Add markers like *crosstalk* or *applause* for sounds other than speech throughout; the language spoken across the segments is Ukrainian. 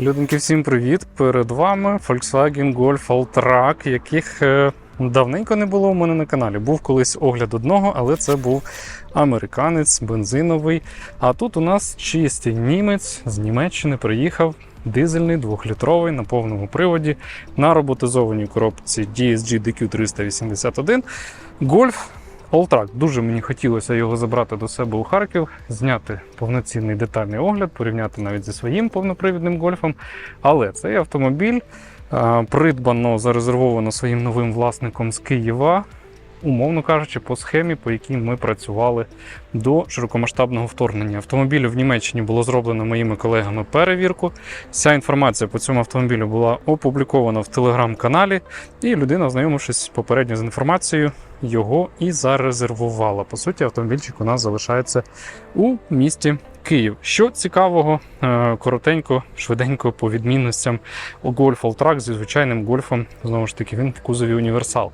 Люденьки, всім привіт! Перед вами Volkswagen Golf Alltrack, яких е, давненько не було у мене на каналі. Був колись огляд одного, але це був американець, бензиновий. А тут у нас чистий німець з Німеччини приїхав. Дизельний двохлітровий на повному приводі на роботизованій коробці DSG DQ381. Golf Alltrack. Дуже мені хотілося його забрати до себе у Харків, зняти повноцінний детальний огляд, порівняти навіть зі своїм повнопривідним гольфом. Але цей автомобіль е, придбано, зарезервовано своїм новим власником з Києва, умовно кажучи, по схемі, по якій ми працювали до широкомасштабного вторгнення. Автомобілю в Німеччині було зроблено моїми колегами перевірку. Вся інформація по цьому автомобілю була опублікована в телеграм-каналі, і людина, ознайомившись попередньо з інформацією, його і зарезервувала. По суті, автомобільчик у нас залишається у місті Київ. Що цікавого, е, коротенько, швиденько по відмінностям у Golf Alltrack зі звичайним гольфом. Знову ж таки, він в кузові універсал.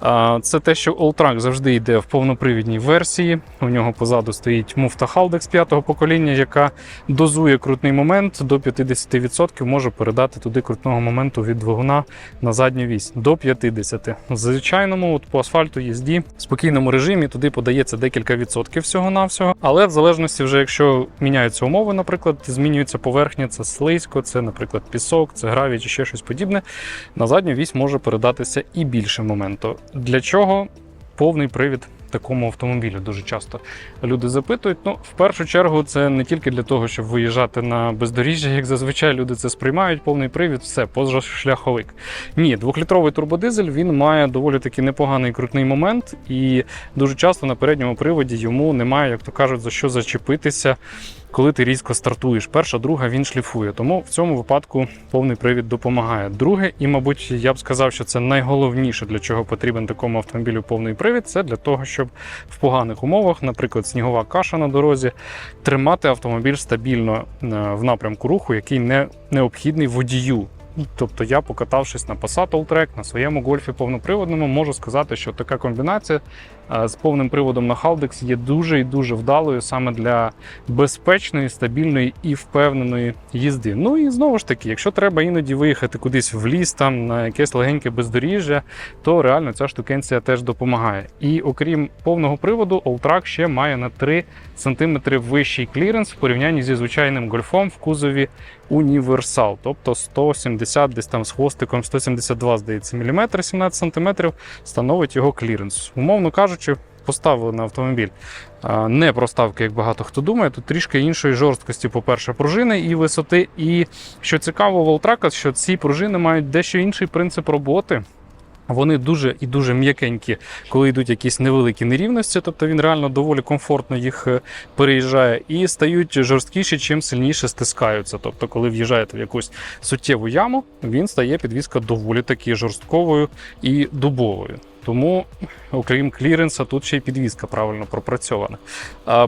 А, Це те, що Alltrack завжди йде в повнопривідній версії. У нього позаду стоїть муфта Haldex п'ятого покоління, яка дозує крутний момент до 50%, може передати туди крутного моменту від двигуна на задню вісь до 50%. В звичайному от по асфальту їзді в спокійному режимі туди подається декілька відсотків всього-навсього. Але в залежності, вже якщо міняються умови, наприклад, змінюється поверхня, це слизько, це, наприклад, пісок, це гравій чи ще щось подібне. На задню вісь може передатися і більше моменту. Для чого повний привід? Такому автомобілю дуже часто люди запитують. Ну, в першу чергу, це не тільки для того, щоб виїжджати на бездоріжжя, як зазвичай люди це сприймають, повний привід, все, позашляховик. Ні, двохлітровий турбодизель він має доволі таки непоганий крутний момент, і дуже часто на передньому приводі йому немає, як то кажуть, за що зачепитися. Коли ти різко стартуєш, перша, друга він шліфує. Тому в цьому випадку повний привід допомагає. Друге, і, мабуть, я б сказав, що це найголовніше, для чого потрібен такому автомобілю повний привід, це для того, щоб в поганих умовах, наприклад, снігова каша на дорозі, тримати автомобіль стабільно е, в напрямку руху, який не необхідний водію. Тобто я, покатавшись на Passat Alltrack, на своєму гольфі повноприводному, можу сказати, що така комбінація е, з повним приводом на Haldex є дуже і дуже вдалою саме для безпечної, стабільної і впевненої їзди. Ну і знову ж таки, якщо треба іноді виїхати кудись в ліс, там на якесь легеньке бездоріжжя, то реально ця штукенція теж допомагає. І окрім повного приводу, Alltrack ще має на 3 см вищий кліренс в порівнянні зі звичайним гольфом в кузові універсал, тобто 170 десь там з хвостиком 172, здається, міліметр 17 сантиметрів становить його кліренс. Умовно кажучи, поставили на автомобіль не проставки, як багато хто думає. Тут трішки іншої жорсткості, по-перше, пружини і висоти. І що цікаво, волтрака, що ці пружини мають дещо інший принцип роботи. Вони дуже і дуже м'якенькі, коли йдуть якісь невеликі нерівності, тобто він реально доволі комфортно їх е, переїжджає, і стають жорсткіші, чим сильніше стискаються. Тобто, коли в'їжджаєте в якусь суттєву яму, він стає підвізка доволі таки жорстковою і дубовою. Тому, окрім кліренса, тут ще й підвізка правильно пропрацьована.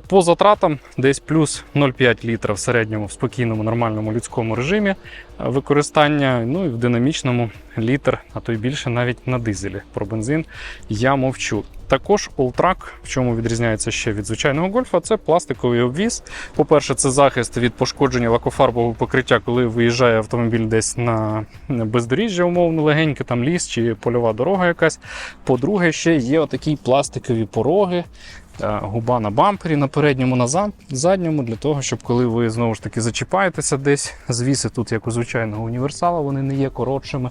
По затратам десь плюс 0,5 літра в середньому в спокійному нормальному людському режимі використання, ну і в динамічному літр, а то й більше навіть на дизелі. Про бензин я мовчу. Також Alltrack, в чому відрізняється ще від звичайного гольфа, це пластиковий обвіз. По-перше, це захист від пошкодження лакофарбового покриття, коли виїжджає автомобіль десь на бездоріжжя, умовно легеньке, там ліс чи польова дорога якась. По-друге, ще є отакі пластикові пороги. е, Губа на бампері на передньому, на задньому, для того, щоб коли ви знову ж таки зачіпаєтеся десь, звіси тут, як у звичайного універсала, вони не є коротшими,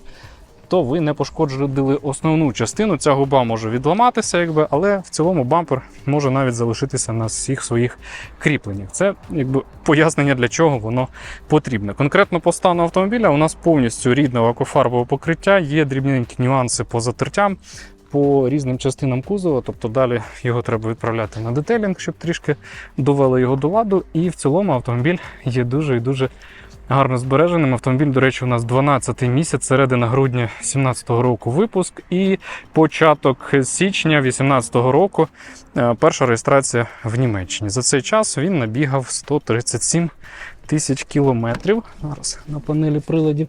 то ви не пошкоджили основну частину. Ця губа може відламатися, якби, але в цілому бампер може навіть залишитися на всіх своїх кріпленнях. Це якби пояснення, для чого воно потрібне. Конкретно по стану автомобіля у нас повністю рідне лакофарбове покриття, є дрібненькі нюанси по затертям. По різним частинам кузова, тобто далі його треба відправляти на детейлінг, щоб трішки довели його до ладу. І в цілому автомобіль є дуже і дуже гарно збереженим. Автомобіль, до речі, у нас 12 місяць, середина грудня 2017 року випуск і початок січня 2018 року е, перша реєстрація в Німеччині. За цей час він набігав 137 тисяч кілометрів. Зараз на панелі приладів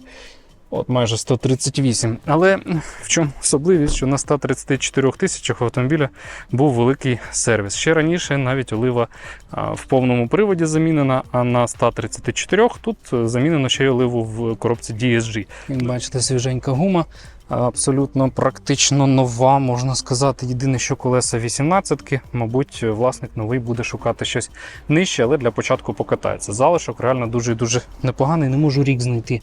От майже 138. Але в чому особливість, що на 134 тисячах автомобіля був великий сервіс. Ще раніше навіть олива в повному приводі замінена, а на 134 тут е, замінено ще й оливу в коробці DSG. Бачите, свіженька гума. Абсолютно практично нова, можна сказати. Єдине, що колеса 18-ки, мабуть, власник новий буде шукати щось нижче, але для початку покатається. Залишок реально дуже дуже непоганий. Не можу рік знайти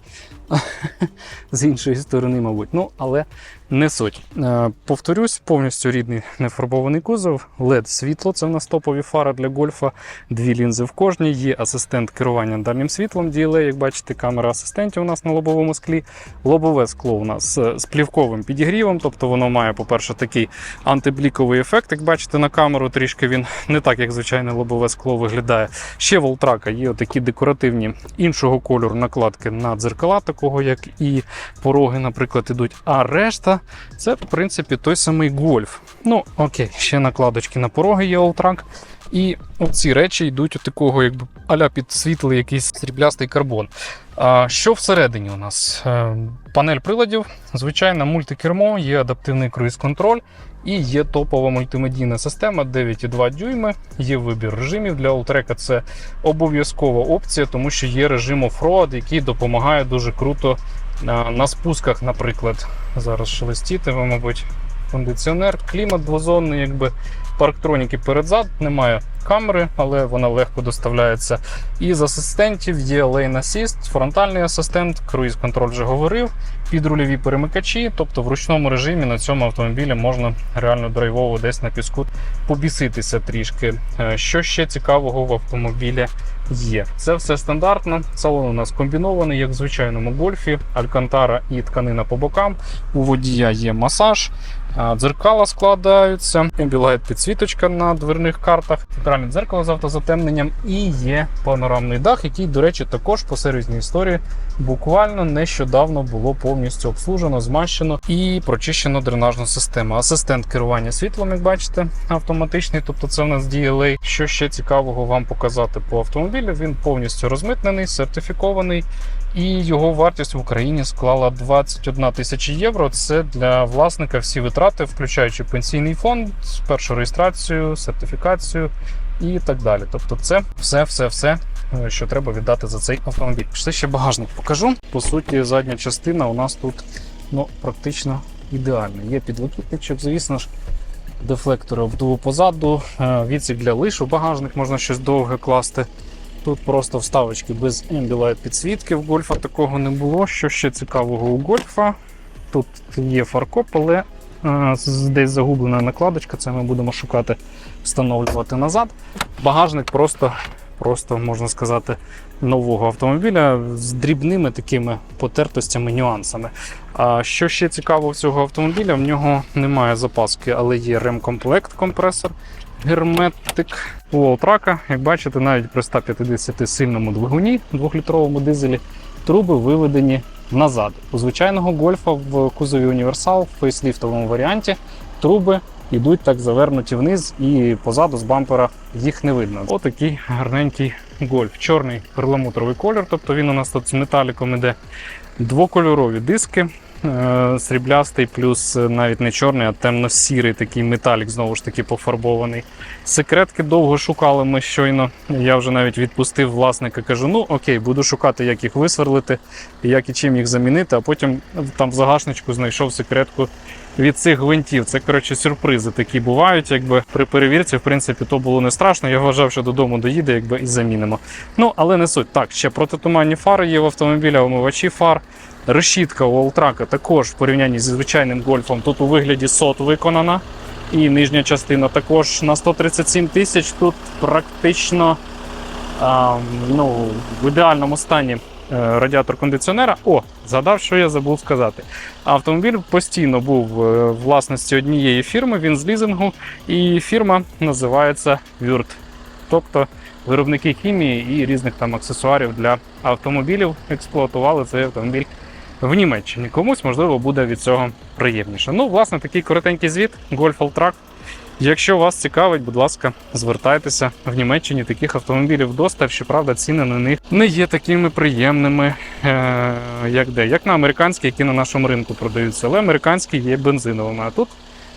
*laughs* з іншої сторони, мабуть. Ну, але не суть. Е, Повторюсь, повністю рідний нефарбований кузов, led світло це в нас топові фари для гольфа, дві лінзи в кожній, є асистент керування дальнім світлом DLA, як бачите, камера асистентів у нас на лобовому склі. Лобове скло у нас е, з плівковим підігрівом, тобто воно має, по-перше, такий антибліковий ефект. Як бачите на камеру, трішки він не так, як звичайне лобове скло виглядає. Ще в є такі декоративні іншого кольору накладки на дзеркала, такого як і пороги, наприклад, ідуть. А решта це, в принципі, той самий гольф. Ну, окей, ще накладочки на пороги є Олтрак. І ці речі йдуть у такого, якби аля підсвітлий якийсь сріблястий карбон. А, що всередині у нас? Е, Панель приладів, звичайно, мультикермо, є адаптивний круїз-контроль і є топова мультимедійна система 9,2 дюйми. Є вибір режимів для Alltrack. Це обов'язкова опція, тому що є режим оффроад, який допомагає дуже круто на спусках, наприклад. Зараз шелестітиме, мабуть, кондиціонер, клімат двозонний, якби парктроніки передзад, немає камери, але вона легко доставляється. І з асистентів є Lane Assist, фронтальний асистент, круїз-контроль вже говорив, підрульові перемикачі, тобто в ручному режимі на цьому автомобілі можна реально драйвово десь на піску побіситися трішки. Е, Що ще цікавого в автомобілі є? Це все стандартно. Салон у нас комбінований, як в звичайному гольфі, алькантара і тканина по бокам. У водія є масаж. Дзеркала складаються, Ambilight підсвіточка на дверних картах, центральне дзеркало з автозатемненням і є панорамний дах, який, до речі, також по сервісній історії буквально нещодавно було повністю обслужено, змащено і прочищено дренажну систему. Асистент керування світлом, як бачите, автоматичний, тобто це в нас DLA. Що ще цікавого вам показати по автомобілю? Він повністю розмитнений, сертифікований. І його вартість в Україні склала 21 тисяча євро. Це для власника всі витрати, включаючи пенсійний фонд, першу реєстрацію, сертифікацію і так далі. Тобто, це все, все, все, е, що треба віддати за цей автомобіль. Пішли ще багажник покажу. По суті, задня частина у нас тут ну, практично ідеальна. Є підлокітничок, звісно ж. Дефлектори обдуву позаду, е, відсік для лиш у багажник можна щось довге класти. Тут просто вставочки без Ambilight підсвітки. В гольфа такого не було. Що ще цікавого у гольфа? Тут є фаркоп, але десь загублена накладочка. Це ми будемо шукати, встановлювати назад. Багажник просто, просто можна сказати, нового автомобіля з дрібними такими потертостями, нюансами. А що ще цікаво в цього автомобіля? В нього немає запаски, але є ремкомплект компресор. Герметик у Олтрака, як бачите, навіть при 150 сильному двигуні 2-літровому дизелі труби виведені назад. У звичайного гольфа в кузові універсал в фейсліфтовому варіанті труби йдуть так завернуті вниз, і позаду з бампера їх не видно. Отакий гарненький гольф. Чорний перламутровий колір, тобто він у нас тут з металіком іде. Двокольорові диски. Е, Сріблястий, плюс е, навіть не чорний, а темно-сірий такий металік, знову ж таки пофарбований. Секретки довго шукали ми щойно. Я вже навіть відпустив власника. Кажу: ну окей, буду шукати, як їх висверлити, як і чим їх замінити. А потім там в загашничку знайшов секретку від цих гвинтів. Це коротше сюрпризи такі бувають. Якби при перевірці, в принципі, то було не страшно. Я вважав, що додому доїде, якби і замінимо. Ну але не суть. Так, ще протитуманні фари є в автомобіля, омивачі фар. Решітка у Олтрака також в порівнянні зі звичайним гольфом тут у вигляді сот виконана. І нижня частина також на 137 тисяч. Тут практично а, ну, в ідеальному стані е, радіатор кондиціонера. О, згадав, що я забув сказати. Автомобіль постійно був е, в власності однієї фірми, він з лізингу, і фірма називається Würth. Тобто виробники хімії і різних там аксесуарів для автомобілів експлуатували цей автомобіль в Німеччині. Комусь, можливо, буде від цього приємніше. Ну, власне, такий коротенький звіт. Golf Alltrack. Якщо вас цікавить, будь ласка, звертайтеся в Німеччині таких автомобілів достав. Щоправда, ціни на них не є такими приємними, е, як де, як на американські, які на нашому ринку продаються. Але американські є бензиновими. А тут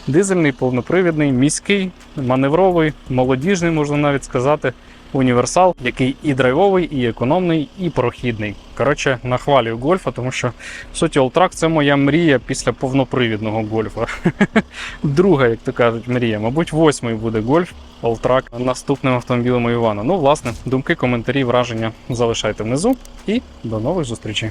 дизельний, повнопривідний, міський, маневровий, молодіжний, можна навіть сказати. Універсал, який і драйвовий, і економний, і прохідний. Коротше, нахвалюю гольфа, тому що в суті олтрак це моя мрія після повнопривідного гольфа. *laughs* Друга, як то кажуть, мрія. Мабуть, восьмий буде гольф олтрак наступним автомобілем Івана. Ну, власне, думки, коментарі, враження залишайте внизу і до нових зустрічей.